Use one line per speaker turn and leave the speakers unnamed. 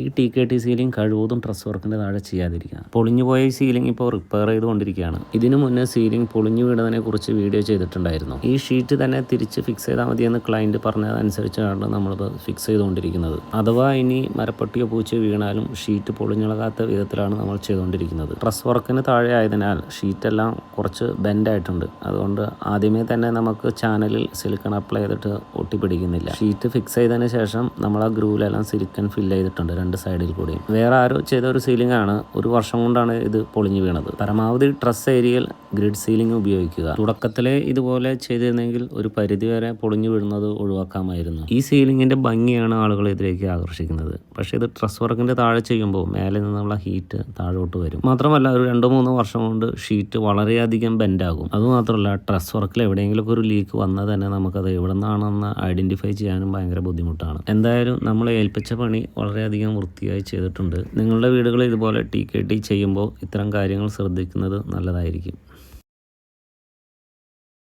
ഈ T K T ceiling കഴിവതും dress വർക്കിന്റെ താഴെ ചെയ്യാതിരിക്കുക പൊളിഞ്ഞു പോയ സീലിംഗ് ഇപ്പോൾ റിപ്പയർ ചെയ്തുകൊണ്ടിരിക്കുകയാണ്. ഇതിനു മുന്നേ സീലിംഗ് പൊളിഞ്ഞു വീണതിനെ കുറിച്ച് വീഡിയോ ചെയ്തിട്ടുണ്ടായിരുന്നു. ഈ ഷീറ്റ് തന്നെ തിരിച്ച് ഫിക്സ് ചെയ്താൽ മതിയെന്ന് ക്ലയന്റ് പറഞ്ഞതനുസരിച്ചാണ് നമ്മളിപ്പോൾ ഫിക്സ് ചെയ്തുകൊണ്ടിരിക്കുന്നത്. അഥവാ ഇനി മരപ്പട്ടിയോ പൂച്ചയോ വീണാലും ഷീറ്റ് പൊളിഞ്ഞിളകാത്ത വിധത്തിലാണ് നമ്മൾ ചെയ്തുകൊണ്ടിരിക്കുന്നത്. ട്രസ് വർക്കിന് താഴെ ആയതിനാൽ ഷീറ്റെല്ലാം കുറച്ച് ബെൻഡായിട്ടുണ്ട് അതുകൊണ്ട് ആദ്യമേ തന്നെ നമുക്ക് ചാനലിൽ സിലിക്കൺ അപ്ലൈ ചെയ്തിട്ട് ഒട്ടിപ്പിടിക്കുന്നില്ല. ഷീറ്റ് ഫിക്സ് ചെയ്തതിന് ശേഷം നമ്മൾ ആ ഗ്രൂവിലെല്ലാം സിലിക്കൺ ഫില്ല് ചെയ്തിട്ടുണ്ട്. രണ്ട് സൈഡിൽ കൂടിയും. വേറെ ആരോ ചെയ്ത ഒരു സീലിംഗ് ആണ് ഒരു വർഷം കൊണ്ടാണ് ഇത് പൊളിഞ്ഞു വീണത്. പരമാവധി ട്രസ് ഏരിയയിൽ ഗ്രിഡ് സീലിംഗ് ഉപയോഗിക്കുക. തുടക്കത്തിലെ ഇതുപോലെ ചെയ്തിരുന്നെങ്കിൽ ഒരു പരിധിവരെ പൊളിഞ്ഞു വീഴുന്നത് ഒഴിവാക്കാമായിരുന്നു. ഈ സീലിംഗിന്റെ ഭംഗിയാണ് ആളുകൾ ഇതിലേക്ക് ആകർഷിക്കുന്നത്. പക്ഷേ ഇത് ട്രസ് വർക്കിന്റെ താഴെ ചെയ്യുമ്പോൾ മേലെ നിന്നുള്ള ഹീറ്റ് താഴോട്ട് വരും. മാത്രമല്ല ഒരു രണ്ടോ മൂന്നോ വർഷം കൊണ്ട് ഷീറ്റ് വളരെയധികം ബെൻഡാകും. അതുമാത്രമല്ല ട്രസ് വർക്കിൽ എവിടെയെങ്കിലും ഒരു ലീക്ക് വന്നാൽ തന്നെ നമുക്കത് എവിടെ നിന്നാണെന്ന് ഐഡന്റിഫൈ ചെയ്യാനും ഭയങ്കര ബുദ്ധിമുട്ടാണ്. എന്തായാലും നമ്മൾ ഏൽപ്പിച്ച പണി വളരെയധികം വൃത്തിയായി ചെയ്തിട്ടുണ്ട്. നിങ്ങളുടെ വീടുകളിൽ ഇതുപോലെ ടി കെ ടി ചെയ്യുമ്പോൾ ഇത്തരം കാര്യങ്ങൾ ശ്രദ്ധിക്കുന്നത് നല്ലതായിരിക്കും.